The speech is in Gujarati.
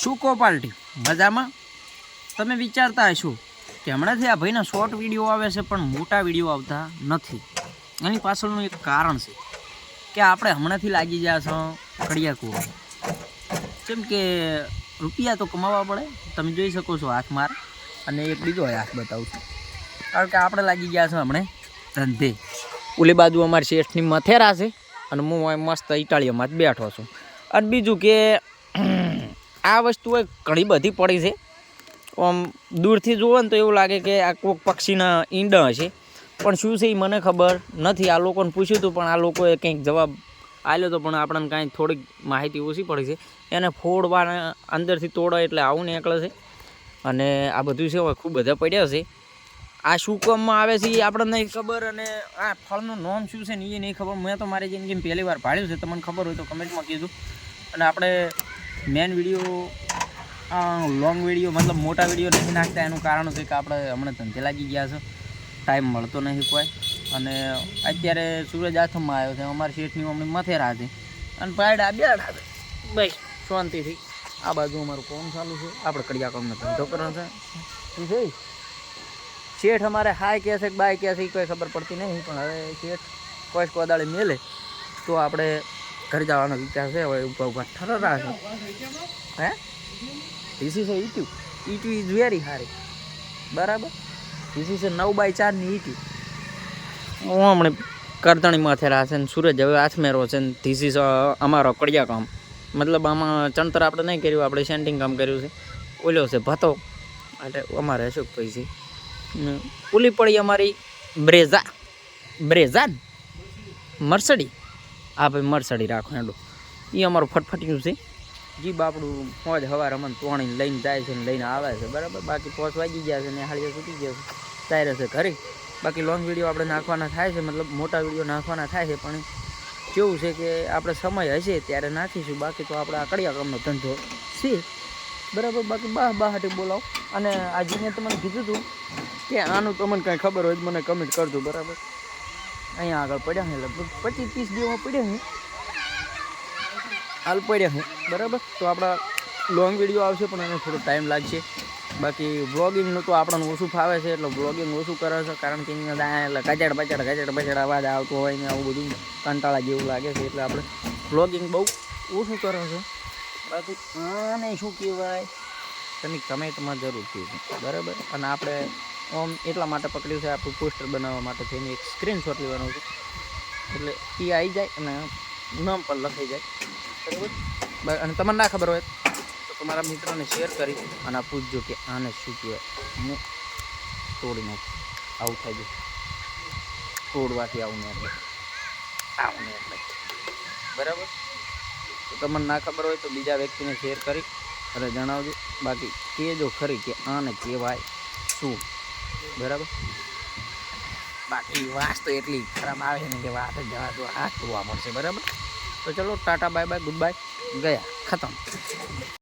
શું કહો પાર્ટી? મજામાં? તમે વિચારતા હશો કે હમણાંથી આ ભાઈના શોર્ટ વીડિયો આવે છે પણ મોટા વીડિયો આવતા નથી. એની પાછળનું એક કારણ છે કે આપણે હમણાંથી લાગી ગયા છો કડિયા કુવા કેમ કે રૂપિયા તો કમાવા પડે, તમે જોઈ શકો છો હાથ માર. અને એક બીજો હાથ બતાવું છું. કારણ કે આપણે લાગી ગયા છો હમણે ધંધે. ઓલી બાજુ અમારી શેઠની મથેરા છે અને હું મસ્ત ઇટાળીઓમાં જ બેઠો છું. અને બીજું કે આ વસ્તુ ઘણી બધી પડી છે. આમ દૂરથી જુઓ ને તો એવું લાગે કે આ કોઈક પક્ષીના ઈંડા હશે. પણ શું છે એ મને ખબર નથી. આ લોકોને પૂછ્યું હતું, પણ આ લોકોએ કંઈક જવાબ આવ્યો તો, પણ આપણને કાંઈ થોડીક માહિતી ઓછી પડી છે. એને ફોડવાના અંદરથી તોડો એટલે આવું નીકળે છે. અને આ બધું છે ખૂબ બધા પડ્યા છે. આ શું કામમાં આવે છે એ આપણને નહીં ખબર અને આ ફળનું નામ શું છે ને એ નહીં ખબર. મેં તો મારી જિંદગીમાં પહેલી વાર પાડ્યું છે. તમને ખબર હોય તો કમેન્ટમાં કીધું અને આપણે મેન વીડિયો લોંગ વીડિયો મતલબ મોટા વીડિયો નથી નાખતા. એનું કારણ છે કે આપણે હમણાં ધંધે લાગી ગયા છે. ટાઈમ મળતો નથી કોઈ. અને અત્યારે સૂરજ આથમમાં આવ્યો છે. અમારી શેઠની મમ્મી મથેરા છે. અને પાયડા બેડા ભાઈ શાંતિથી. આ બાજુ અમારું કોમ ચાલુ છે. આપણે કડિયા કોમનો ધંધો કરવાનો છે. શેઠ અમારે હાય કહે છે કે બાય કહે છે એ કોઈ ખબર પડતી નહીં. પણ હવે શેઠ કોઈ કોદાળી મેલે. તો આપણે ઘરે જવાનો વિચાર છે, હવે ઉપર ઉપર ઠરરા છે. હે? ધીસ ઇઝ ઈટુ ઈટુ ઇઝ વેરી હારી બરાબર? ધીસ ઇઝ નવ બાય ચારની ઈટુ હું હમણાં કરતણી માથેરા છે ને સૂરજ હવે આથમેરો છે ને ધીસ અમારો કડિયા કામ. મતલબ આમાં ચણતર આપણે નહીં કર્યું, આપણે સેન્ટિંગ કામ કર્યું છે. ઓલ્યો છે ભતો. એટલે અમારે અશોકભાઈ છે. ઓલી પડી અમારી બ્રેઝા. બ્રેઝા ને? મર્સડી. હા ભાઈ મરસાડી રાખો હેડો. એ અમારું ફટફટિયું છે. જી બાપડું મોજ હવાર અમને તોણીને લઈને જાય છે ને લઈને આવે છે, બરાબર? બાકી પોચ વાગી ગયા છે ને હાળીઓ છૂટી ગયા છે. તારે છે ઘરે. બાકી લોંગ વીડિયો આપણે નાખવાના થાય છે, મતલબ મોટા વીડિયો નાખવાના થાય છે, પણ કેવું છે કે આપણે સમય હશે ત્યારે નાખીશું. બાકી તો આપણે આ કડિયા કામનો ધંધો છે. બરાબર? બાકી બાહ બાહાટી બોલાવો. અને આજે મેં તમને કીધું હતું કે આનું તમને કાંઈ ખબર હોય મને કમેન્ટ કરજો, બરાબર? અહીંયા આગળ પડ્યા છે, લગભગ પચીસ ત્રીસ દિવસમાં પડ્યા છે. હાલ પડ્યા છે, બરાબર? તો આપણા લોંગ વીડિયો આવશે, પણ એને થોડો ટાઈમ લાગશે. બાકી વ્લોગિંગનું તો આપણને ઓછું ફાવે છે, એટલે વ્લોગિંગ ઓછું કરે છે, કારણ કે અહીંયા એટલે કચડ બચડ કચડ બચડ અવાજ આવતો હોય ને આવું બધું કંટાળા જેવું લાગે છે, એટલે આપણે વ્લોગિંગ બહુ ઓછું કરે છે. બાકી આને શું કહેવાય? તમે કમેન્ટમાં જરૂર કહેજો, બરાબર? અને આપણે ઓમ એટલા માટે પકડ્યું છે, આપણું પોસ્ટર બનાવવા માટે થઈને એક સ્ક્રીનશોટ લેવાનો છે. એટલે એ આવી જાય અને નામ પણ લખાઈ જાય. બરાબર? અને તમને ના ખબર હોય તો તમારા મિત્રોને શેર કરી અને પૂછજો કે આને શું કહેવાય. હું તોડી નાખું. આવું થાય છે. તોડવાથી આવું ને એટલે આવું ને એટલે બરાબર? તો તમને ના ખબર હોય તો બીજા વ્યક્તિને શેર કરી અને જણાવજો. બાકી કહેજો ખરી કે આને કહેવાય શું? બરાબર? બાકી વાસ તો એટલી ખરાબ આવે છે ને કે વાત જવા દો હાથ ધોવા મળશે, બરાબર? તો ચલો, tata bye bye good bye, ગયા, ખતમ.